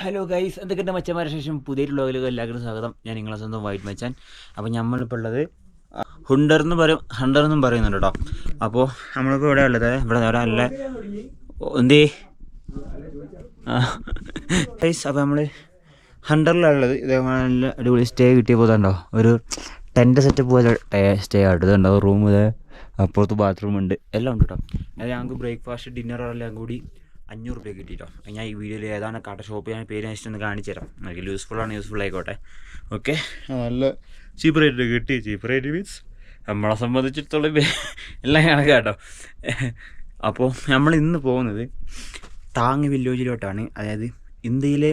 Hello guys എന്തൊക്കെയുണ്ട് മച്ചന്മാരുടെ ശേഷം പുതിയൊരു വ്ലോഗിലേക്ക് എല്ലാവർക്കും സ്വാഗതം. ഞാൻ നിങ്ങളെ സ്വന്തം വൈറ്റ് മച്ചാൻ. അപ്പോൾ നമ്മളിപ്പോൾ ഉള്ളത് ഹുണ്ടർ എന്ന് പറയും ഹണ്ടർ എന്നും പറയുന്നുണ്ട് കേട്ടോ. അപ്പോൾ നമ്മളിപ്പോൾ ഇവിടെ ഉള്ളത് ഇവിടെ ഇവിടെ നല്ല എന്തേ? ഗൈസ് അപ്പോൾ നമ്മൾ ഹണ്ടറിലാണ് ഉള്ളത്. ഇതേപോലെ നല്ല അടിപൊളി സ്റ്റേ കിട്ടിയ പോതാണ്ടോ ഒരു ടെന്റ് സെറ്റപ്പ് പോലെ സ്റ്റേ ആയിട്ട് ഇതുണ്ടാവും റൂം ഇത് അപ്പുറത്ത് ബാത്റൂം ഉണ്ട്. എല്ലാം ഉണ്ട് കേട്ടോ. അത് ഞങ്ങൾക്ക് ബ്രേക്ക്ഫാസ്റ്റ് ഡിന്നർ എല്ലാം കൂടി അഞ്ഞൂറ് രൂപ കിട്ടിയിട്ടോ ഞാൻ ഈ വീഡിയോയിൽ ഏതാണ് കട ഷോപ്പ് ഞാൻ പേര് അന്വേഷിച്ച് ഒന്ന് കാണിച്ചു തരാം. എനിക്ക് യൂസ്ഫുൾ ആണ് യൂസ്ഫുൾ ആയിക്കോട്ടെ. ഓക്കെ നല്ല ചീപ്പ് റേറ്റ് കിട്ടി. ചീപ്പ് റേറ്റ് മീൻസ് നമ്മളെ സംബന്ധിച്ചിടത്തോളം എല്ലാം കണക്ക് കേട്ടോ. അപ്പോൾ നമ്മൾ ഇന്ന് പോകുന്നത് താങ് വില്ലേജിലോട്ടാണ്. അതായത് ഇന്ത്യയിലെ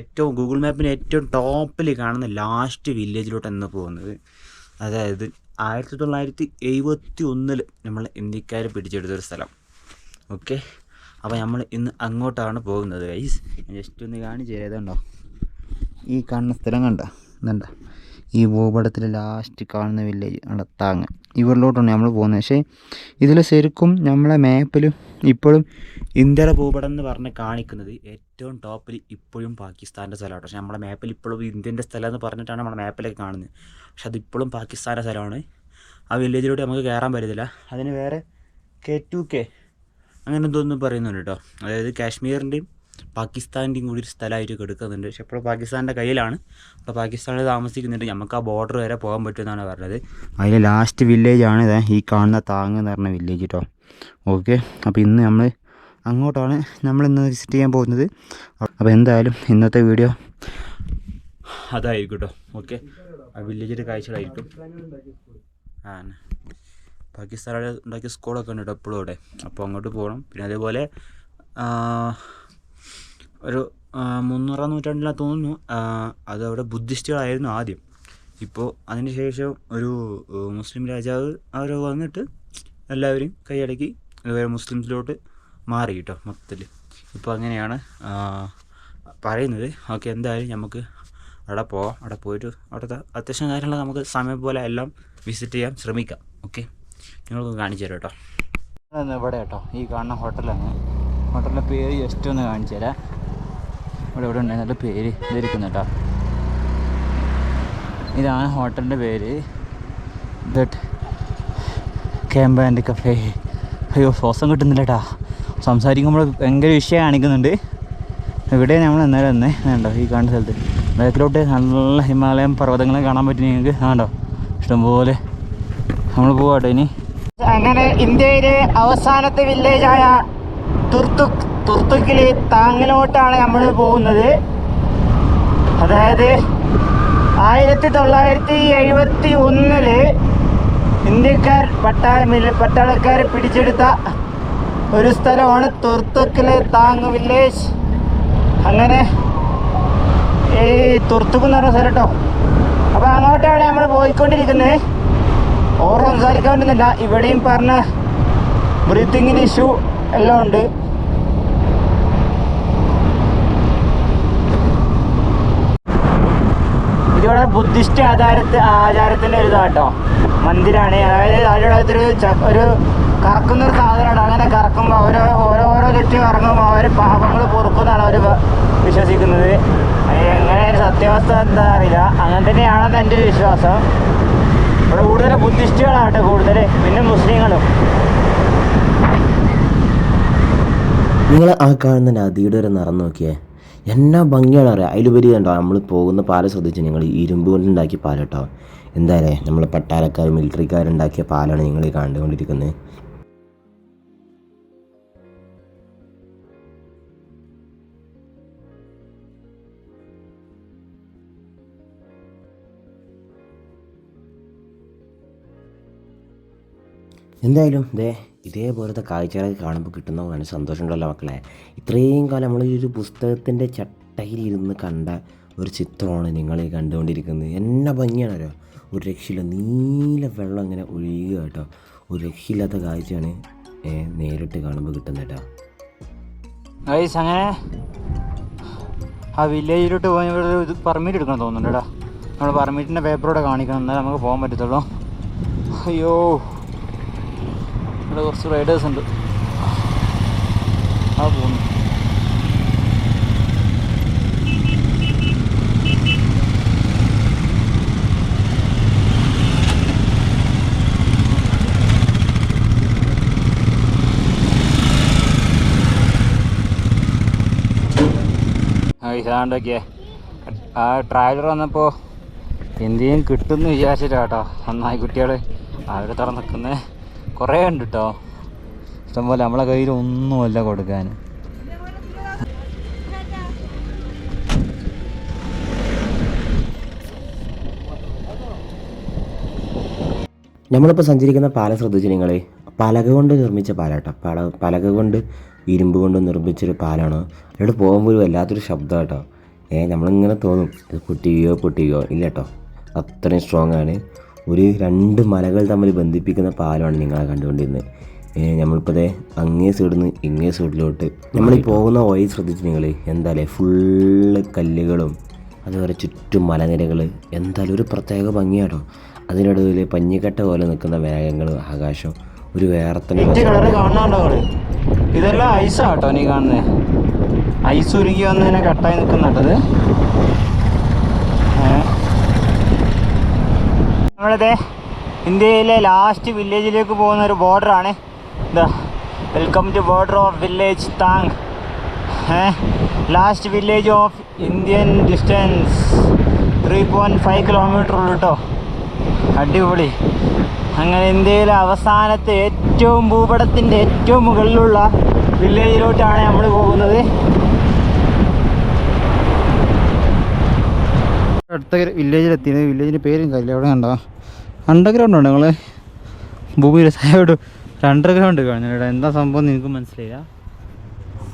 ഏറ്റവും ഗൂഗിൾ മാപ്പിന് ഏറ്റവും ടോപ്പിൽ കാണുന്ന ലാസ്റ്റ് വില്ലേജിലോട്ട് ഇന്ന് പോകുന്നത്. അതായത് ആയിരത്തി തൊള്ളായിരത്തി എഴുപത്തി ഒന്നിൽ നമ്മൾ ഇന്ത്യക്കാർ പിടിച്ചെടുത്തൊരു സ്ഥലം. ഓക്കെ അപ്പോൾ നമ്മൾ ഇന്ന് അങ്ങോട്ടാണ് പോകുന്നത് ഗൈസ് ജസ്റ്റ് ഒന്ന് കാണിച്ചു തരാം. ഈ കാണുന്ന സ്ഥലം കണ്ട? ഇതുണ്ട? ഈ ഭൂപടത്തിൽ ലാസ്റ്റ് കാണുന്ന വില്ലേജ് അവിടെ താങ്ങ്. ഇവരിലോട്ടാണ് നമ്മൾ പോകുന്നത്. പക്ഷേ ഇതിൽ ശരിക്കും നമ്മളെ മാപ്പിൽ ഇപ്പോഴും ഇന്ത്യയുടെ ഭൂപടം എന്ന് പറഞ്ഞ് കാണിക്കുന്നത് ഏറ്റവും ടോപ്പിൽ ഇപ്പോഴും പാകിസ്ഥാന്റെ സ്ഥലമാണ്. പക്ഷേ നമ്മളെ മാപ്പിൽ ഇപ്പോഴും ഇന്ത്യന്റെ സ്ഥലം എന്ന് പറഞ്ഞിട്ടാണ് നമ്മളെ മാപ്പിലൊക്കെ കാണുന്നത്. പക്ഷെ അതിപ്പോഴും പാകിസ്ഥാന്റെ സ്ഥലമാണ്. ആ വില്ലേജിലോട്ട് നമുക്ക് കയറാൻ പറ്റത്തില്ല. അതിന് വേറെ കെ ടു കെ അങ്ങനെ എന്തോന്നും പറയുന്നുണ്ട് കേട്ടോ. അതായത് കാശ്മീരിന്റെയും പാകിസ്ഥാന്റെയും കൂടി ഒരു സ്ഥലമായിട്ട് കിടക്കുന്നുണ്ട് പക്ഷെ ഇപ്പോൾ പാകിസ്ഥാന്റെ കയ്യിലാണ്. അപ്പോൾ പാകിസ്ഥാനിൽ താമസിക്കുന്നുണ്ട്. നമുക്ക് ആ ബോർഡർ വരെ പോകാൻ പറ്റുമെന്നാണ് പറഞ്ഞത്. അതിൽ ലാസ്റ്റ് വില്ലേജാണ് ഇതാ. ഈ കാണുന്ന താങ് എന്ന് പറഞ്ഞ വില്ലേജ് കേട്ടോ ഓക്കെ അപ്പോൾ ഇന്ന് നമ്മൾ അങ്ങോട്ടാണ് നമ്മൾ ഇന്ന് വിസിറ്റ് ചെയ്യാൻ പോകുന്നത്. അപ്പോൾ എന്തായാലും ഇന്നത്തെ വീഡിയോ അതായിരിക്കും കേട്ടോ ഓക്കെ ആ വില്ലേജിന്റെ കാഴ്ചകളായിരിക്കും. ആ പാകിസ്ഥാനിൽ ഉണ്ടാക്കിയ സ്കൂളൊക്കെ ഉണ്ട് എപ്പോഴും അവിടെ. അപ്പോൾ അങ്ങോട്ട് പോകണം പിന്നെ അതേപോലെ ഒരു മുന്നൂറാം നൂറ്റാണ്ടിലാണ് തോന്നുന്നു. അത് അവിടെ ബുദ്ധിസ്റ്റുകളായിരുന്നു ആദ്യം. ഇപ്പോൾ അതിന് ശേഷം ഒരു മുസ്ലിം രാജാവ് അവർ വന്നിട്ട് എല്ലാവരെയും കൈയടക്കി അതുപോലെ മുസ്ലിംസിലോട്ട് മാറി കേട്ടോ മൊത്തത്തിൽ ഇപ്പോൾ അങ്ങനെയാണ് പറയുന്നത്. ഓക്കെ എന്തായാലും നമുക്ക് അവിടെ പോവാം. അവിടെ പോയിട്ട് അവിടുത്തെ അത്യാവശ്യം കാര്യങ്ങൾ നമുക്ക് സമയം പോലെ എല്ലാം വിസിറ്റ് ചെയ്യാൻ ശ്രമിക്കാം. ഓക്കെ? നിങ്ങൾക്ക് കാണിച്ചു തരാം കേട്ടോ? ഇവിടെ കേട്ടോ ഈ കാണുന്ന ഹോട്ടലാണ് ഹോട്ടലിന്റെ പേര് ജസ്റ്റ് ഒന്ന് കാണിച്ചു തരാം. ഇവിടെ ഇവിടെ ഉണ്ടായിരുന്ന പേര് ഇതിരിക്കുന്നു കേട്ടോ. ഇതാണ് ഹോട്ടലിന്റെ പേര്. ദട്ട് ക്യാമ്പ് ആൻഡ് കഫേ അയ്യോ ശ്വാസം കിട്ടുന്നില്ല കേട്ടോ. സംസാരിക്കുമ്പോൾ ഭയങ്കര വിഷയം കാണിക്കുന്നുണ്ട്. ഇവിടെ നമ്മൾ എന്നാലും തന്നെ വേണ്ടോ ഈ കാണുന്ന സ്ഥലത്ത്. ബാക്കിലോട്ട് നല്ല ഹിമാലയം പർവതങ്ങളെ കാണാൻ പറ്റും നിങ്ങൾക്ക്. ആണ്ടോ ഇഷ്ടംപോലെ. നമ്മൾ പോവാട്ടോ ഇനി. അങ്ങനെ ഇന്ത്യയിലെ അവസാനത്തെ വില്ലേജായ തുർത്തുക് തുർത്തുക്കിലെ താങ്ങിലോട്ടാണ് നമ്മൾ പോകുന്നത്. അതായത് ആയിരത്തി തൊള്ളായിരത്തി എഴുപത്തി ഒന്നിൽ ഇന്ത്യക്കാർ പട്ടാള പട്ടാളക്കാരെ പിടിച്ചെടുത്ത ഒരു സ്ഥലമാണ് തുർത്തുക്കിലെ താങ് വില്ലേജ് അങ്ങനെ ഈ തുർത്തുക്ക് എന്ന് പറഞ്ഞ സ്ഥലം കേട്ടോ അപ്പോൾ അങ്ങോട്ടാണ് നമ്മൾ പോയിക്കൊണ്ടിരിക്കുന്നത്. ഓർ സംസാരിക്കാൻ പറ്റുന്നില്ല ഇവിടെയും പറഞ്ഞ ബ്രീത്തിങ്ങിന് ഇഷ്യൂ എല്ലാം ഉണ്ട്. ഇതിവിടെ ബുദ്ധിസ്റ്റ് ആചാരത്ത് ആചാരത്തിന്റെ ഒരു ഇതാട്ടോ. മന്ദിരാണ്. അതായത് അതിന്റെ ഒരു ഒരു കറക്കുന്ന ഒരു സാധനമാണ് അങ്ങനെ കറക്കുമ്പോൾ ഓരോ ഓരോ ഓരോ ചുറ്റും കറങ്ങുമ്പോൾ അവർ പാപങ്ങൾ പൊറുക്കുന്നതാണ് അവർ വിശ്വസിക്കുന്നത്. എങ്ങനെ സത്യാവസ്ഥ എന്താ അറിയില്ല. അങ്ങനെ തന്നെയാണെന്ന് എന്റെ ഒരു വിശ്വാസം. ഇവിടെ കൂടുതൽ ബുദ്ധിസ്റ്റുകളാട്ടെ കൂടുതൽ പിന്നെ മുസ്ലിങ്ങളും. നിങ്ങൾ ആ കാണുന്ന നദിയുടെ ഒരു നിറം നോക്കിയേ. എന്നാ ഭംഗിയാണ് അറിയാം. അതിലുപരി കണ്ടോ നമ്മൾ പോകുന്ന പാല ശ്രദ്ധിച്ചു? നിങ്ങൾ ഇരുമ്പ് കൊണ്ടുണ്ടാക്കിയ പാലട്ടോ. എന്തായാലേ നമ്മൾ പട്ടാളക്കാർ മിലിറ്ററിക്കാരുണ്ടാക്കിയ പാലാണ് നിങ്ങൾ ഈ കണ്ടുകൊണ്ടിരിക്കുന്നത്. എന്തായാലും ദേ ഇതേപോലത്തെ കാഴ്ചകളൊക്കെ കാണുമ്പോൾ കിട്ടുന്ന പോലെ സന്തോഷമുണ്ടല്ലോ മക്കളെ. ഇത്രയും കാലം നമ്മൾ ഈ ഒരു പുസ്തകത്തിന്റെ ചട്ടയിലിരുന്ന് കണ്ട ഒരു ചിത്രമാണ് നിങ്ങൾ കണ്ടുകൊണ്ടിരിക്കുന്നത്. എന്നാ ഭംഗിയാണല്ലോ ഒരു രക്ഷയില്ല നീല വെള്ളം ഇങ്ങനെ ഒഴുകുക കേട്ടോ. ഒരു രക്ഷയില്ലാത്ത കാഴ്ചയാണ് നേരിട്ട് കാണുമ്പോൾ കിട്ടുന്നത് കേട്ടോ. അങ്ങനെ ആ വില്ലേജിലോട്ട് പോയി ഇവിടെ ഇത് പെർമിറ്റ് എടുക്കണം തോന്നുന്നുണ്ട് കേട്ടോ. നമ്മൾ പെർമിറ്റിന്റെ പേപ്പറോടെ കാണിക്കണം എന്നാലേ നമുക്ക് പോകാൻ പറ്റത്തുള്ളൂ. അയ്യോ. ഇവിടെ കുറച്ച് റൈഡേഴ്സ് ഉണ്ട്. ആ പോകുന്നു ഇതാണ്ടൊക്കെ. ആ ട്രാവലർ വന്നപ്പോൾ എന്തെങ്കിലും കിട്ടുമെന്ന് വിചാരിച്ചിട്ടാട്ടോ. നന്നായി കുട്ടികൾ അവർ തുറന്നിക്കുന്നേ കുറേ ഉണ്ട് കേട്ടോ ഇഷ്ടംപോലെ നമ്മളെ കയ്യിൽ ഒന്നുമല്ല കൊടുക്കാൻ. നമ്മളിപ്പോൾ സഞ്ചരിക്കുന്ന പാല ശ്രദ്ധിച്ചു നിങ്ങൾ പലക കൊണ്ട് നിർമ്മിച്ച പാലാട്ടോ. പല പലക കൊണ്ട് ഇരുമ്പ് കൊണ്ട് നിർമ്മിച്ചൊരു പാലാണ്. അവിടെ പോകുമ്പോൾ ഒരു വല്ലാത്തൊരു ശബ്ദം കേട്ടോ ഏ നമ്മളിങ്ങനെ തോന്നും. ഇത് പൊട്ടിയോ പൊട്ടിയോ. ഇല്ല കേട്ടോ അത്രയും സ്ട്രോങ് ആണ്. ഒരു രണ്ട് മലകൾ തമ്മിൽ ബന്ധിപ്പിക്കുന്ന പാലമാണ് നിങ്ങളെ കണ്ടുകൊണ്ടിരുന്നത്. നമ്മളിപ്പോൾ ദേ അങ്ങേ സൈഡിൽ നിന്ന് ഇങ്ങേ സൈഡിലോട്ട് നമ്മൾ ഈ പോകുന്ന വഴി ശ്രദ്ധിച്ച് നിങ്ങൾ എന്തായാലേ ഫുള്ള് കല്ലുകളും അതുപോലെ ചുറ്റും മലനിരകൾ എന്തായാലും ഒരു പ്രത്യേക ഭംഗിയാട്ടോ. അതിനിടയിൽ പഞ്ഞിക്കട്ട പോലെ നിൽക്കുന്ന മേഘങ്ങൾ ആകാശം ഒരു വേറെ തന്നെ ഇതെല്ലാം ഐസാട്ടോ നീ കാണുന്നത് ഐസ് ഉരുകി വന്നതിനെ കട്ടായി നിൽക്കുന്നുണ്ടത് നമ്മളിത് ഇന്ത്യയിലെ ലാസ്റ്റ് വില്ലേജിലേക്ക് പോകുന്ന ഒരു ബോർഡറാണ് എന്താ welcome to border of village Thang last village of Indian distance three point five kilometre ഉള്ളു കേട്ടോ അടിപൊളി. അങ്ങനെ ഇന്ത്യയിലെ അവസാനത്തെ ഏറ്റവും ഭൂപടത്തിന്റെ ഏറ്റവും മുകളിലുള്ള വില്ലേജിലോട്ടാണ് നമ്മൾ പോകുന്നത്. അടുത്ത വില്ലേജിലെത്തിയത് വില്ലേജിന്റെ പേരും കാര്യമില്ല എവിടെ കണ്ടോ അണ്ടർഗ്രൗണ്ട് ഉണ്ട് നിങ്ങൾ ഭൂമിയുടെ സൈഡ് ഒരു അണ്ടർഗ്രൗണ്ട് കാണുന്നു ഇവിടെ എന്താ സംഭവം നിങ്ങൾക്ക് മനസ്സിലായില്ല?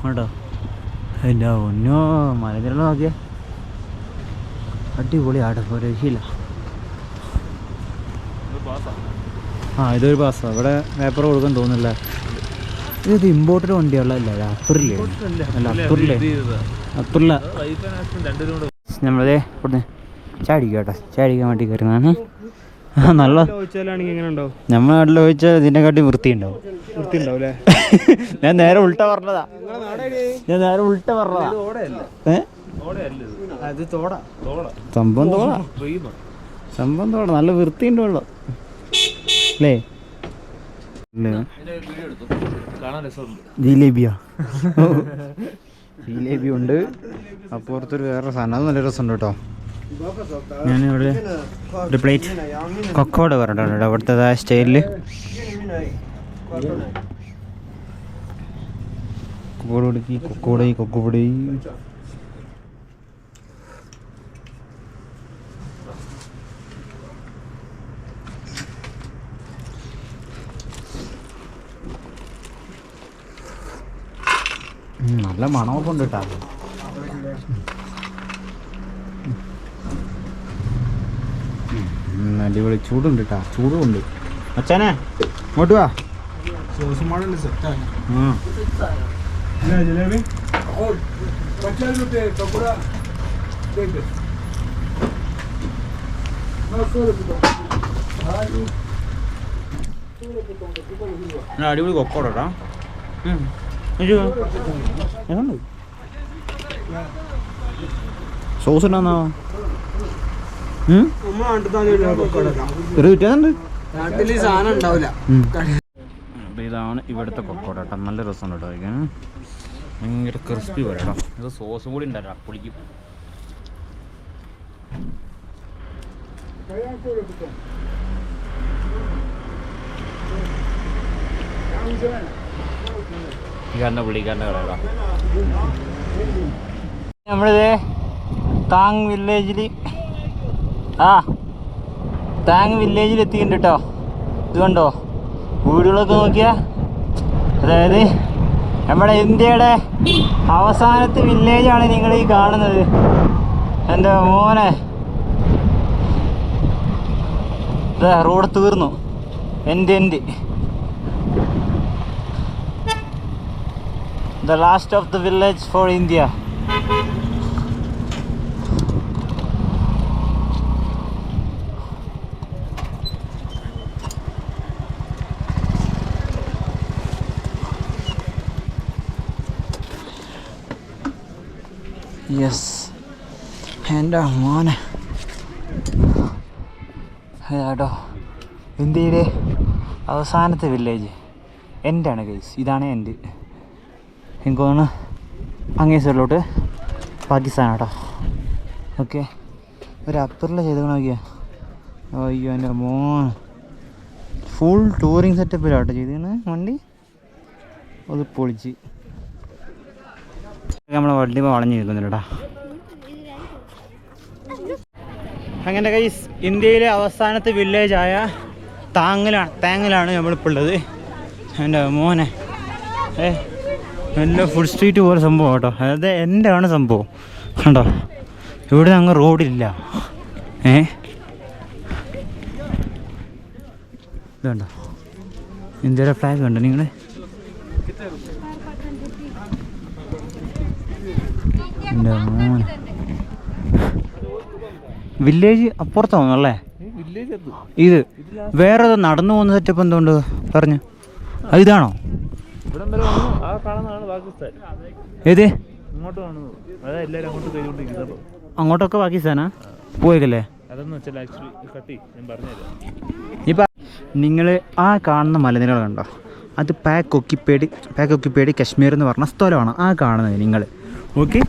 കേട്ടോ എന്റെ ഒന്നോ മലനിരളം നോക്കിയ. അടിപൊളി ആടെ ഒരു രക്ഷയില്ല ആ ഇതൊരു പാസ്സാണ് ഇവിടെ പേപ്പർ കൊടുക്കാൻ തോന്നില്ല ഇത് ഇമ്പോർട്ടഡ് വണ്ടികളല്ല അപ്പുറില്ലേ? അല്ല? അപ്പുറില്ലേ? അപ്പുറില്ല? നമ്മളതേ ഇവിടുന്ന് ചാടിക്കുക കേട്ടോ ചാടിക്കാൻ വേണ്ടി കയറുന്നതാണ്. നല്ല നമ്മുടെ നാട്ടിൽ ചോദിച്ചാൽ ഇതിനെക്കാട്ടി വൃത്തി ഉണ്ടാവും ഞാൻ നേരെ ഉൾട്ട പറഞ്ഞതാ. ഞാൻ നേരെ ഉൾട്ട പറഞ്ഞതാ. സംഭവം തോടാ. സംഭവം തോടാ. നല്ല വൃത്തി വെള്ളം. അല്ലേ ജിലേബിയാ. ജിലേബി ഉണ്ട് അപ്പുറത്തൊരു വേറെ സാധനം. അത് നല്ല രസമുണ്ട് കേട്ടോ. ഞാനിവിടെ ഒരു പ്ലേറ്റ് കൊക്കോട് പറഞ്ഞിട്ടുണ്ട് അവിടുത്തെ സ്റ്റൈലിൽ കൊക്കോട് കൊടുക്കി കൊക്കോടി കൊക്കുപൊടി. നല്ല മണമൊക്കെ ഉണ്ട് കേട്ടോ. അടിപൊളി ചൂടുണ്ട് കേട്ടാ ചൂടുണ്ട് അച്ഛനെ ഇങ്ങോട്ട് വാ. അടിപൊളി കൊക്കോടാ സോസ് ഉണ്ടാന്നാ ഒരു വ്യത്യാസമുണ്ട് നാട്ടിൽ ഈ സാധനം ഉണ്ടാവില്ല. അപ്പോൾ ഇതാണ് ഇവിടുത്തെ കൊക്കോട കേട്ടോ. നല്ല രസമുണ്ട് കേട്ടോ കഴിക്കാൻ ഭയങ്കര ക്രിസ്പി വരട്ടോ ഇത് സോസും കൂടി ഉണ്ടായിരുന്നു പുളിക്കും. ഇക്കാരന്റെ പുള്ളിക്കാരന്റെ കട കേട്ടോ. നമ്മളിത് താങ് വില്ലേജിൽ ആ താങ് വില്ലേജിൽ എത്തിയിട്ടുണ്ട് കേട്ടോ ഇത് കണ്ടോ? വീടുകളൊക്കെ നോക്കിയാ? അതായത് നമ്മുടെ ഇന്ത്യയുടെ അവസാനത്തെ വില്ലേജാണ് നിങ്ങൾ ഈ കാണുന്നത്. എന്റെ മോനെ. റോഡ് തീർന്നു. എന്റെ എന്റെ. The last of the village for India yes എന്റെ മോനെ. അതാട്ടോ ഇന്ത്യയിലെ അവസാനത്തെ വില്ലേജ് എന്റാണ് ഗൈസ് ഇതാണ് എന്റെ. എനിക്ക് തോന്നുന്നു അങ്ങേ സൈഡിലോട്ട് പാകിസ്ഥാനാട്ടോ. ഓക്കെ ഒരു അപ്പറിൽ ചെയ്ത് നോക്കിയാ. അയ്യോ എന്റെ മോൻ. ഫുൾ ടൂറിങ് സെറ്റപ്പിലാട്ടോ ചെയ്തിരുന്നത് വണ്ടി? അത് പൊളിച്ച്. നമ്മളെ വണ്ടി വളഞ്ഞു നിൽക്കുന്നില്ലടാ അങ്ങനെ കൈസ് ഇന്ത്യയിലെ അവസാനത്തെ വില്ലേജായ താങ്ങലാണ് താങ്ങിലാണ് നമ്മളിപ്പോൾ ഉള്ളത്. എന്റെ മോനെ. ഏ നല്ല ഫുൾ സ്ട്രീറ്റ് പോലെ സംഭവം കേട്ടോ. അതായത് എന്റെ ആണ് സംഭവം. കണ്ടോ? ഇവിടെ അങ്ങ് റോഡില്ല. ഏ? ഇതുണ്ടോ? ഇന്ത്യയുടെ ഫ്ലാഗ് കണ്ടോ നിങ്ങൾ എന്റെ മോനെ വില്ലേജ് അപ്പുറത്താണോ അല്ലേ? ഇത് വേറെ നടന്നു പോകുന്ന സെറ്റപ്പ് എന്തുകൊണ്ട്? പറഞ്ഞു. അത് ഇതാണോ? ഏത്? അങ്ങോട്ടൊക്കെ പാകിസ്ഥാനാ? പോയേക്കല്ലേ? ഇപ്പം നിങ്ങൾ ആ കാണുന്ന മലനിരകൾ കണ്ടോ? അത് പാക്ക് ഒക്കിപ്പേടി പാക്ക് ഒക്കിപ്പേടി കശ്മീർ എന്ന് പറഞ്ഞ സ്ഥലമാണ് ആ കാണുന്നത് നിങ്ങൾ ഓക്കെ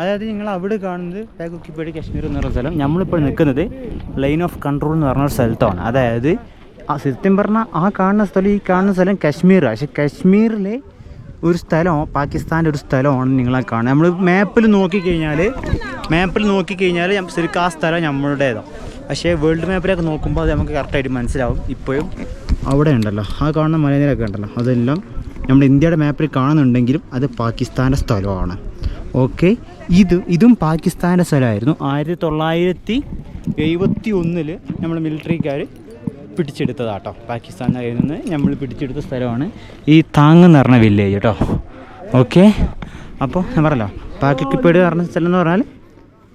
അതായത് നിങ്ങൾ അവിടെ കാണുന്നത് പാക്ക് കാശ്മീർ എന്ന് പറഞ്ഞ സ്ഥലം. നമ്മളിപ്പോൾ നിൽക്കുന്നത് ലൈൻ ഓഫ് കൺട്രോൾ എന്ന് പറഞ്ഞ സ്ഥലത്താണ്. അതായത് ആ സത്യം പറഞ്ഞാൽ ആ കാണുന്ന സ്ഥലം ഈ കാണുന്ന സ്ഥലം കാശ്മീർ പക്ഷെ കാശ്മീരിലെ ഒരു സ്ഥലം പാകിസ്ഥാന്റെ ഒരു സ്ഥലമാണ് നിങ്ങളെ കാണുന്നത് നമ്മൾ മാപ്പിൽ നോക്കിക്കഴിഞ്ഞാൽ മാപ്പിൽ നോക്കിക്കഴിഞ്ഞാൽ ശരിക്കും ആ സ്ഥലം നമ്മളുടേതാണ്. പക്ഷേ വേൾഡ് മാപ്പിലൊക്കെ നോക്കുമ്പോൾ അത് നമുക്ക് കറക്റ്റായിട്ട് മനസ്സിലാവും. ഇപ്പോഴും അവിടെ ഉണ്ടല്ലോ. ആ കാണുന്ന മലനിരയൊക്കെ ഉണ്ടല്ലോ. അതെല്ലാം നമ്മുടെ ഇന്ത്യയുടെ മാപ്പിൽ കാണുന്നുണ്ടെങ്കിലും അത് പാകിസ്ഥാന്റെ സ്ഥലമാണ്. ഓക്കെ ഇത് ഇതും പാകിസ്ഥാന്റെ സ്ഥലമായിരുന്നു. ആയിരത്തി തൊള്ളായിരത്തി എഴുപത്തി ഒന്നിൽ നമ്മൾ മിലിറ്ററിക്കാർ പിടിച്ചെടുത്തതാട്ടോ. പാകിസ്ഥാനിൽ നിന്ന് നമ്മൾ പിടിച്ചെടുത്ത സ്ഥലമാണ് ഈ താങ് എന്ന് പറഞ്ഞ വില്ലേജ് കേട്ടോ ഓക്കെ അപ്പോൾ ഞാൻ പറഞ്ഞല്ലോ പാക്കിക്കിപ്പേട് പറഞ്ഞ സ്ഥലം എന്ന് പറഞ്ഞാൽ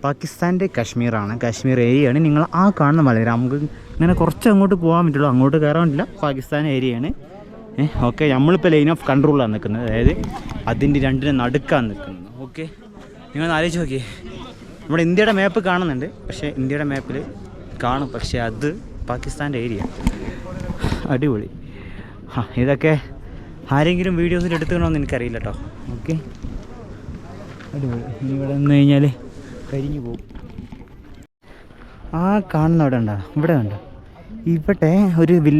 പാകിസ്ഥാന്റെ കാശ്മീറാണ്. കാശ്മീർ ഏരിയയാണ്. നിങ്ങൾ ആ കാണുന്ന മലനിര. നമുക്ക് ഇങ്ങനെ കുറച്ച് അങ്ങോട്ട് പോകാൻ പറ്റുള്ളൂ. അങ്ങോട്ട് കയറാൻ പറ്റില്ല. പാകിസ്ഥാൻ ഏരിയയാണ്. ഓക്കെ നമ്മളിപ്പോൾ ലൈൻ ഓഫ് കൺട്രോളിലാണ് നിൽക്കുന്നത് അതായത് അതിന്റെ രണ്ടിന് നടുക്കാണ് നിൽക്കുന്നത് ഓക്കെ നിങ്ങൾ ആലോചിച്ച് നോക്കിയേ. നമ്മുടെ ഇന്ത്യയുടെ മാപ്പ് കാണുന്നുണ്ട്. പക്ഷേ ഇന്ത്യയുടെ മാപ്പിൽ കാണും. പക്ഷേ അത് പാകിസ്ഥാന്റെ ഏരിയ അടിപൊളി. ആ ഇതൊക്കെ ആരെങ്കിലും വീഡിയോസിൽ എടുത്തുക്കണമെന്ന് എനിക്കറിയില്ല കേട്ടോ ഓക്കെ. അടിപൊളി. ഇവിടെ നിന്ന് കഴിഞ്ഞാൽ കരിഞ്ഞു പോകും ആ കാണുന്ന അവിടെ ഉണ്ടോ? ഇവിടെ ഉണ്ടോ? ഇവിടെ ഒരു ബിൽ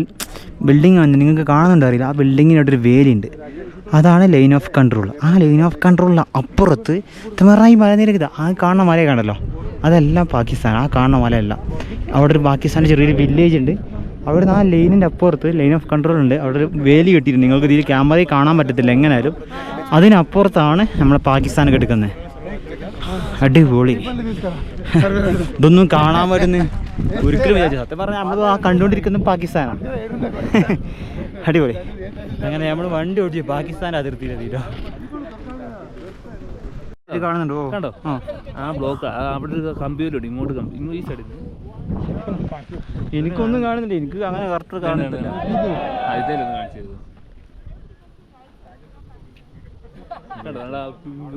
ബിൽഡിംഗ് വന്ന് നിങ്ങൾക്ക് കാണുന്നുണ്ടോ അറിയില്ല. ആ ബിൽഡിങ്ങിനോട്ടൊരു വേലിയുണ്ട്. അതാണ് ലൈൻ ഓഫ് കൺട്രോൾ ആ ലൈൻ ഓഫ് കൺട്രോളിന് അപ്പുറത്ത് പറഞ്ഞാൽ ഈ മലനിരക്ക് ആ കാണുന്ന മല കാണല്ലോ അതെല്ലാം പാകിസ്ഥാൻ. ആ കാണുന്ന മലയല്ല. അവിടെ ഒരു പാകിസ്ഥാന്റെ ചെറിയൊരു വില്ലേജ് ഉണ്ട്. അവിടെ നിന്ന് ആ ലൈനിന്റെ അപ്പുറത്ത് ലൈൻ ഓഫ് കൺട്രോൾ ഉണ്ട്. അവിടെ ഒരു വേലി കെട്ടിയിട്ടുണ്ട്. നിങ്ങൾക്ക് ഇതിൽ ക്യാമറയിൽ കാണാൻ പറ്റത്തില്ല എങ്ങനെയാലും. അതിനപ്പുറത്താണ് നമ്മൾ പാകിസ്ഥാൻ കിടക്കുന്നത് അടിപൊളി. ഇതൊന്നും കാണാൻ വരുന്ന ഒരിക്കലും വിചാരിച്ചു സത്യം പറഞ്ഞാൽ നമ്മൾ ആ കണ്ടുകൊണ്ടിരിക്കുന്നത് പാകിസ്ഥാനാണ് അടിപൊളി. അങ്ങനെ നമ്മൾ വണ്ടി ഓടിച്ചു പാകിസ്ഥാൻ അതിർത്തിയിലെത്തിട്ടോ ഇത് കാണുന്നുണ്ടോ? കണ്ടോ? ആ. ബ്ലോക്ക് അവിടെ കമ്പ്യൂട്ടർ ഇങ്ങോട്ട് ഇങ്ങോട്ട് ഈ സൈഡിൽ എനിക്കൊന്നും കാണുന്നില്ല. എനിക്ക് അങ്ങനെ കറക്റ്റ് കാണുന്നില്ല.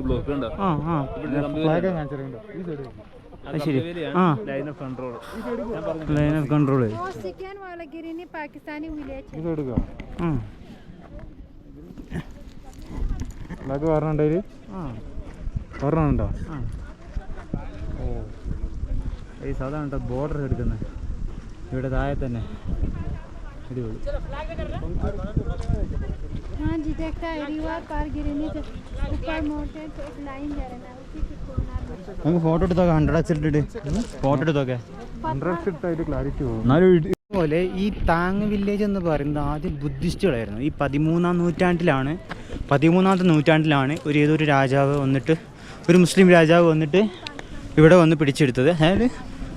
ബ്ലോക്ക് ആ ആ ശരി ആ line of control line of control वो सिकन वाला गिरी पाकिस्तानी विलेज है ആ ഫ്ലാഗ് പറഞ്ഞിട്ട് ആ പറഞ്ഞുണ്ടോ ആ ഓ ഈ സാധാരണ കേട്ടോ ബോർഡർ എടുക്കുന്നത് ഇവിടെ താഴെ തന്നെ അടിപൊളി हाँ जी देखता है रिवा कार गिरने से ऊपर मोटे तो एक लाइन जा रहा है उसी के कोना में നമുക്ക് ഫോട്ടോ എടുത്തോക്കെ ഹൺഡ്രഡ് എക്സ് ഇട്ടിട്ട്. ഫോട്ടോ എടുത്തോക്കെ. പോലെ ഈ താങ് വില്ലേജ് എന്ന് പറയുന്നത് ആദ്യം ബുദ്ധിസ്റ്റുകളായിരുന്നു. ഈ പതിമൂന്നാം നൂറ്റാണ്ടിലാണ് പതിമൂന്നാമത്തെ നൂറ്റാണ്ടിലാണ് ഒരു ഏതൊരു രാജാവ് വന്നിട്ട് ഒരു മുസ്ലിം രാജാവ് വന്നിട്ട് ഇവിടെ വന്ന് പിടിച്ചെടുത്തത്. അതായത്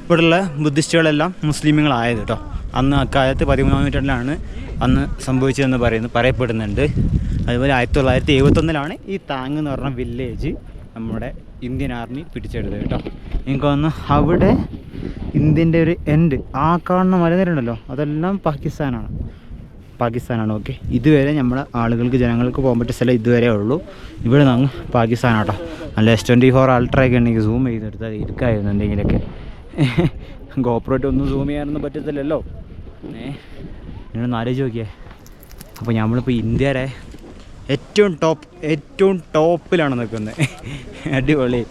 ഇവിടെയുള്ള ബുദ്ധിസ്റ്റുകളെല്ലാം മുസ്ലിമുകളായത് കേട്ടോ. അന്ന് അക്കാലത്ത് പതിമൂന്നാം നൂറ്റാണ്ടിലാണ് അന്ന് സംഭവിച്ചതെന്ന് പറയുന്നു പറയപ്പെടുന്നുണ്ട്. അതുപോലെ ആയിരത്തി തൊള്ളായിരത്തി എഴുപത്തൊന്നിലാണ് ഈ താങ് എന്ന് പറഞ്ഞ വില്ലേജ് നമ്മുടെ ഇന്ത്യൻ ആർമി പിടിച്ചെടുത്തത് കേട്ടോ. എനിക്ക് തോന്നുന്നു അവിടെ ഇന്ത്യന്റെ ഒരു എൻഡ് ആ കാണുന്ന മലനിരണ്ടല്ലോ അതെല്ലാം പാകിസ്ഥാനാണ്. പാകിസ്ഥാനാണ് ഓക്കെ ഇതുവരെ നമ്മളെ ആളുകൾക്ക് ജനങ്ങൾക്ക് പോകാൻ പറ്റിയ സ്ഥലം ഇതുവരെ ഉള്ളൂ. ഇവിടെ നിന്ന് പാകിസ്ഥാനാട്ടോ. നല്ല എസ് ട്വന്റി ഫോർ അൾട്രയൊക്കെ ഉണ്ടെങ്കിൽ സൂം ചെയ്തെടുത്താൽ ഇരിക്കായിരുന്നു എന്തെങ്കിലുമൊക്കെ. ഗോപ്രോട്ട് ഒന്നും സൂം ചെയ്യാനൊന്നും പറ്റത്തില്ലല്ലോ. ഏ നിങ്ങളൊന്ന് ആലോചിച്ച് നോക്കിയേ. അപ്പോൾ നമ്മളിപ്പോൾ ഇന്ത്യയുടെ ഏറ്റവും ടോപ്പ് ഏറ്റവും ടോപ്പിലാണ് നിൽക്കുന്നത്. അടിപൊളി.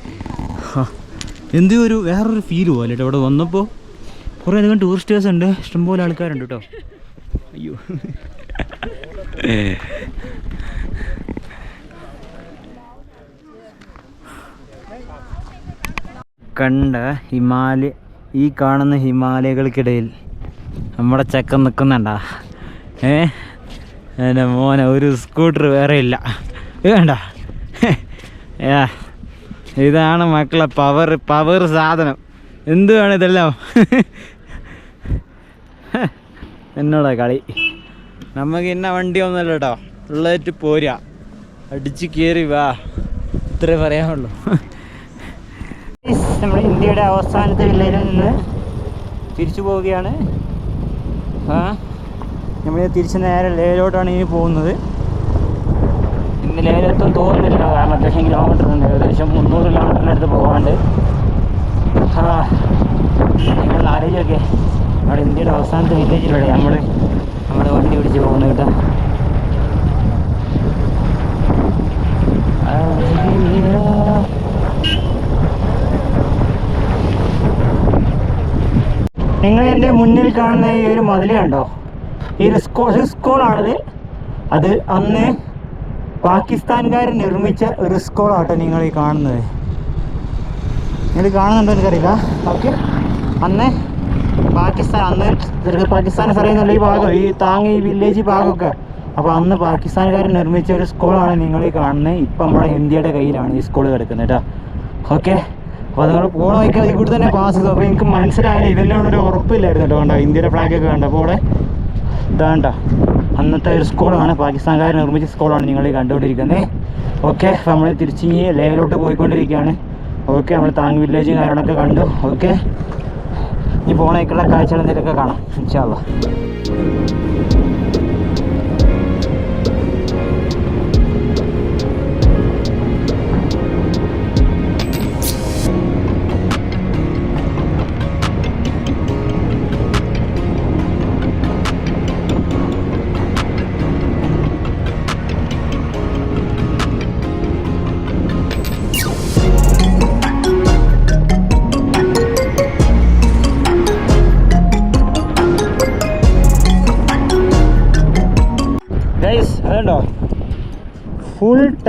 എന്തോ ഒരു വേറൊരു ഫീൽ പോലെ കേട്ടോ ഇവിടെ വന്നപ്പോൾ കുറേ അധികം ടൂറിസ്റ്റേഴ്സ് ഉണ്ട്. ഇഷ്ടംപോലെ ആൾക്കാരുണ്ട് കേട്ടോ. അയ്യോ. കണ്ട ഹിമാലയ ഈ കാണുന്ന ഹിമാലയകൾക്കിടയിൽ നമ്മുടെ ചക്കം നിൽക്കുന്നുണ്ടാ. ഏ? എന്റെ മോനെ ഒരു സ്കൂട്ടർ വേറെ ഇല്ല. വേണ്ട ഇതാണ് മക്കളെ പവർ പവർ സാധനം. എന്ത് വേണം ഇതെല്ലാം? എന്നോടാ കളി? നമുക്ക് ഇന്ന വണ്ടി ഒന്നുമല്ല കേട്ടോ. ഉള്ളതായിട്ട് പോരാ. അടിച്ച് കയറി വാ. ഇത്രേ പറയാനുള്ളൂ. നമ്മുടെ ഇന്ത്യയുടെ അവസാനത്തെ വില്ലയിൽ നിന്ന് തിരിച്ചു പോവുകയാണ്. ആ നമ്മൾ തിരിച്ച് നേരെ ലേയിലോട്ടാണ് ഇനി പോകുന്നത്. ഇന്ന് ലേയിലെത്തും തോന്നുന്നില്ല. കാരണം അത്യാവശ്യം കിലോമീറ്റർ ഉണ്ട്. ഏകദേശം മുന്നൂറ് കിലോമീറ്ററിന്റെ അടുത്ത് പോകാണ്ട് നിങ്ങൾ ആലോചിച്ചൊക്കെ. നമ്മുടെ ഇന്ത്യയുടെ അവസാനത്തെ വില്ലേജിലൂടെ നമ്മൾ നമ്മുടെ വണ്ടി പിടിച്ച് പോകുന്നത് കേട്ടോ. നിങ്ങൾ എന്റെ മുന്നിൽ കാണുന്ന ഈ ഒരു മതിൽ കണ്ടോ? ഈ റിസ്കോ റിസ്കോളാണത് അത് അന്ന് പാകിസ്ഥാൻകാർ നിർമ്മിച്ച റിസ്കോളാട്ടോ നിങ്ങൾ ഈ കാണുന്നത്. നിങ്ങൾ കാണുന്നുണ്ടോ എനിക്കറിയില്ല. ഓക്കെ അന്ന് പാകിസ്ഥാൻ അന്ന് പാകിസ്ഥാൻ പറയുന്നുള്ള ഈ ഭാഗം ഈ താങ് ഈ വില്ലേജ് ഭാഗമൊക്കെ. അപ്പോൾ അന്ന് പാകിസ്ഥാൻകാർ നിർമ്മിച്ച ഒരു സ്കൂളാണ് നിങ്ങൾ ഈ കാണുന്നത്. ഇപ്പം നമ്മുടെ ഇന്ത്യയുടെ കയ്യിലാണ് ഈ സ്കൂൾ കിടക്കുന്നത് കേട്ടോ ഓക്കെ അപ്പോൾ നിങ്ങൾ പോകണ അതിൽ കൂടി തന്നെ പാസ് ചെയ്തു. അപ്പോൾ എനിക്ക് മനസ്സിലായില്ല. ഇതെല്ലാം ഒരു ഉറപ്പില്ലായിരുന്നു കേട്ടോ കണ്ടോ ഇന്ത്യയുടെ ഫ്ലാഗൊക്കെ കണ്ടോ. അപ്പോൾ അവിടെ ഇതാണ്ട. അന്നത്തെ ഒരു സ്കൂളാണ്. പാകിസ്ഥാൻകാർ നിർമ്മിച്ച സ്കൂളാണ് നിങ്ങൾ കണ്ടുകൊണ്ടിരിക്കുന്നത് ഓക്കെ നമ്മൾ തിരിച്ച് ഈ ലേയിലോട്ട് പോയിക്കൊണ്ടിരിക്കുകയാണ്. ഓക്കെ നമ്മൾ താങ് വില്ലേജ് കാര്യങ്ങളൊക്കെ കണ്ടു. ഓക്കെ. ഈ പോണേക്കുള്ള കാഴ്ചകൾ എന്തെങ്കിലുമൊക്കെ കാണാം. ഇൻഷാല്ല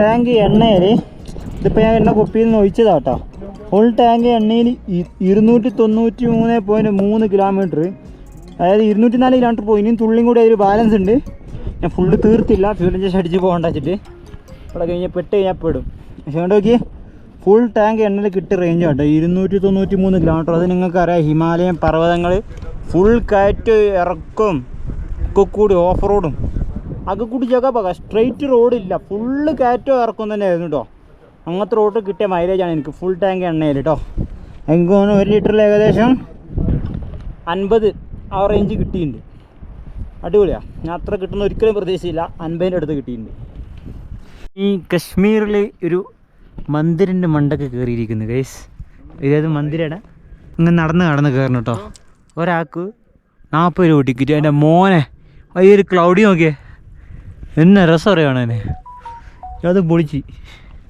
ടാങ്ക് എണ്ണയിൽ ഇതിപ്പോൾ ഞാൻ എണ്ണ കുപ്പിയിൽ നിന്ന് ഒഴിച്ചതാ കേട്ടോ ഫുൾ ടാങ്ക് എണ്ണയിൽ ഇരുന്നൂറ്റി തൊണ്ണൂറ്റി മൂന്ന് പോയിന്റ് മൂന്ന് കിലോമീറ്റർ അതായത് ഇരുന്നൂറ്റി നാല് കിലോമീറ്റർ പോയി. ഇനിയും തുള്ളിയും കൂടി അതിൽ ബാലൻസ് ഉണ്ട്. ഞാൻ ഫുള്ള് തീർത്തില്ല. ഫ്യൂൽ ഇഞ്ചക്ഷൻ അടിച്ച് പോകണ്ട വെച്ചിട്ട്. ഇവിടെ കഴിഞ്ഞാൽ പെട്ട് കഴിഞ്ഞാൽ പെടും. പക്ഷേ കണ്ടു നോക്കി ഫുൾ ടാങ്ക് എണ്ണയിൽ കിട്ടിയ റേഞ്ച് കേട്ടോ ഇരുന്നൂറ്റി തൊണ്ണൂറ്റി മൂന്ന് കിലോമീറ്റർ അത് നിങ്ങൾക്കറിയാം. ഹിമാലയൻ പർവതങ്ങൾ ഫുൾ കയറ്റ് ഇറക്കും. ഒക്കെ കൂടി ഓഫ് റോഡും ജഗ പക. സ്ട്രെയിറ്റ് റോഡില്ല ഫുള്ള് കയറ്റോ ഇറക്കും തന്നെ ആയിരുന്നു കേട്ടോ അങ്ങനത്തെ റോഡ് കിട്ടിയ മൈലേജാണ് എനിക്ക്. ഫുൾ ടാങ്ക് എണ്ണയിൽ കേട്ടോ എനിക്ക് തോന്നുന്നു ഒരു ലിറ്ററിൽ ഏകദേശം അൻപത് ആ റേഞ്ച് കിട്ടിയിട്ടുണ്ട്. അടിപൊളിയാണ് ഞാൻ അത്ര കിട്ടുന്ന ഒരിക്കലും പ്രതീക്ഷയില്ല അൻപതിന്റെ അടുത്ത് കിട്ടിയിട്ടുണ്ട്. ഈ കശ്മീരിൽ ഒരു മന്ദിരിന്റെ മണ്ടൊക്കെ കയറിയിരിക്കുന്നു ഗൈസ് ഇതേത് മന്ദിരാണ് ഇങ്ങനെ നടന്ന് നടന്ന് കയറണം കേട്ടോ ഒരാൾക്ക് നാൽപ്പത് രൂപ ടിക്കറ്റ് എന്റെ മോനെ ഈ ഒരു ക്ലൗഡി നോക്കിയേ. എന്നെ രസം അറിയാണ് എന്നെ? അത് പൊളിച്ച്.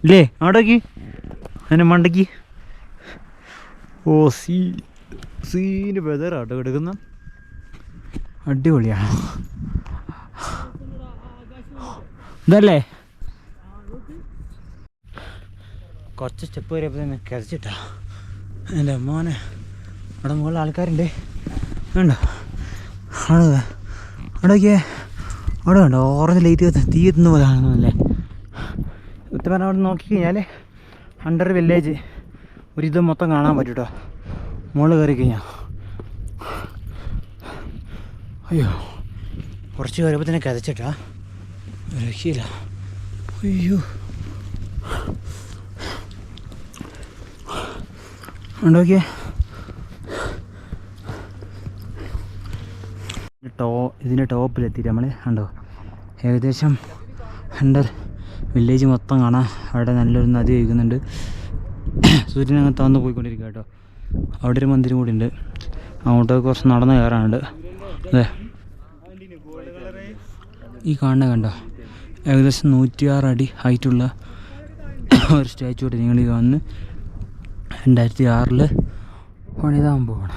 ഇല്ലേ അവിടേക്ക്. എന്നെ മണ്ടയ്ക്ക്. ഓ സീ സീന് ബെതറാട്ടോ എടുക്കുന്ന അടിപൊളിയാണ്? ഇതല്ലേ? കുറച്ച് സ്റ്റെപ്പ് വരെയപ്പോൾ തന്നെ കിതച്ചിട്ടാ എന്റെ മോനെ അവിടെ മുകളിൽ ആൾക്കാരുണ്ട്. വേണ്ട അവിടെ അവിടെയൊക്കെ അവിടെ കണ്ടോ? ഓറഞ്ച് ലൈറ്റ് തീ എത്തുന്ന പോലെ കാണുന്നതല്ലേ സത്യം പറഞ്ഞാൽ അവിടെ നോക്കി കഴിഞ്ഞാൽ അണ്ടർ വില്ലേജ് ഒരു ഇത് മൊത്തം കാണാൻ പറ്റും കേട്ടോ മുകളിൽ കയറി കഴിഞ്ഞാൽ അയ്യോ കുറച്ച് കയറിയപ്പോൾ തന്നെ കതച്ചിട്ടാ രക്ഷയില്ല. അയ്യോ. ഉണ്ടോക്കിയേ ടോ ഇതിന്റെ ടോപ്പിലെത്തിയിട്ട് നമ്മൾ കണ്ടോ? ഏകദേശം ഹണ്ടർ വില്ലേജ് മൊത്തം കാണാം. അവിടെ നല്ലൊരു നദി ഒഴുകുന്നുണ്ട്. സൂര്യൻ അങ്ങ് താന്ന് പോയിക്കൊണ്ടിരിക്കുക കേട്ടോ. അവിടെ ഒരു മന്ദിരം കൂടി ഉണ്ട് അങ്ങോട്ട് കുറച്ച് നടന്ന് കയറാനുണ്ട്. അതെ ഈ കാണുന്ന കണ്ടോ? ഏകദേശം നൂറ്റിയാറ് അടി ഹൈറ്റുള്ള ഒരു സ്റ്റാച്ചു കൂടി നിങ്ങൾ ഈ കാണുന്നു രണ്ടായിരത്തി ആറിൽ പണിതാകുമ്പോൾ പോവാണ്.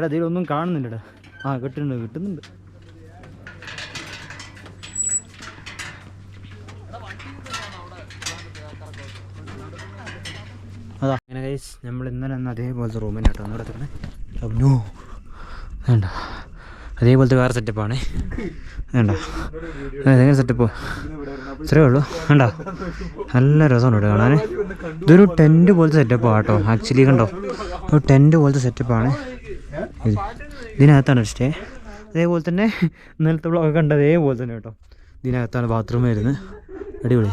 എടാ ഇതിലൊന്നും കാണുന്നില്ലടാ. ആ കിട്ടുന്നുണ്ട് കിട്ടുന്നുണ്ട്. അതാ. അങ്ങനെ കൈസ് നമ്മൾ ഇന്നലെ അന്ന് അതേപോലത്തെ റൂമിന് കേട്ടോ ഒന്നുകൂടെ തന്നെ വേണ്ട. അതേപോലത്തെ വേറെ സെറ്റപ്പാണ് വേണ്ട. അതെങ്ങനെ സെറ്റപ്പ് ഇത്രയേ ഉള്ളൂ. വേണ്ട. നല്ല രസമുണ്ട് കേട്ടോ കാണാൻ ഇതൊരു ടെന്റ് പോലത്തെ സെറ്റപ്പാണ് കേട്ടോ ആക്ച്വലി കണ്ടോ? ഒരു ടെന്റ് പോലത്തെ സെറ്റപ്പാണ് ഇതിനകത്താണ് സ്റ്റേ അതേപോലെ തന്നെ ഇന്നലത്തെ ബ്ലോഗ് കണ്ട അതേപോലെ തന്നെ കേട്ടോ. ഇതിനകത്താണ് ബാത്റൂം വരുന്നത്. അടിപൊളി.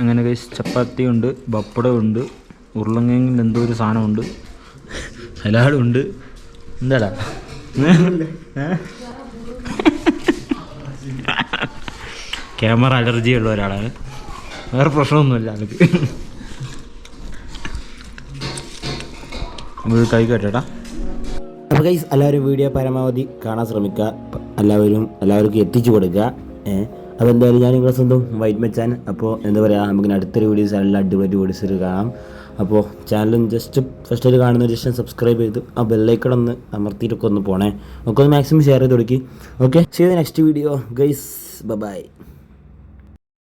അങ്ങനെ കഴിച്ച് ചപ്പാത്തി ഉണ്ട് ബപ്പടം ഉണ്ട് ഉരുളങ്കിൽ എന്തോ ഒരു സാധനമുണ്ട് ഉണ്ട് എന്താടാ? ക്യാമറ അലർജി ഉള്ള ഒരാളാണ്. വേറെ പ്രശ്നമൊന്നുമില്ല എനിക്ക് കൈ അപ്പോൾ ഗൈസ് എല്ലാവരും വീഡിയോ പരമാവധി കാണാൻ ശ്രമിക്കുക. എല്ലാവരും എല്ലാവർക്കും എത്തിച്ചു കൊടുക്കുക. അപ്പോൾ എന്തായാലും ഞാൻ നിങ്ങളെ സ്വന്തം വൈറ്റ് മച്ചാൻ. അപ്പോൾ എന്താ പറയുക നമുക്ക് അടുത്തൊരു വീഡിയോസ് എല്ലാം അടിപൊളി വീഡിയോസ് കാണാം. അപ്പോൾ ചാനലും ജസ്റ്റ് ഫസ്റ്റ് ഒരു കാണുന്ന ജസ്റ്റ് സബ്സ്ക്രൈബ് ചെയ്ത് ആ ബെല്ലൈക്കൺ ഒന്ന് അമർത്തിയിട്ടൊക്കെ ഒന്ന് പോണേ. ഒക്കെ ഒന്ന് മാക്സിമം ഷെയർ ചെയ്ത് കൊടുക്കി. ഓക്കെ ചെയ്ത് നെക്സ്റ്റ് വീഡിയോ ഗൈസ് ബൈ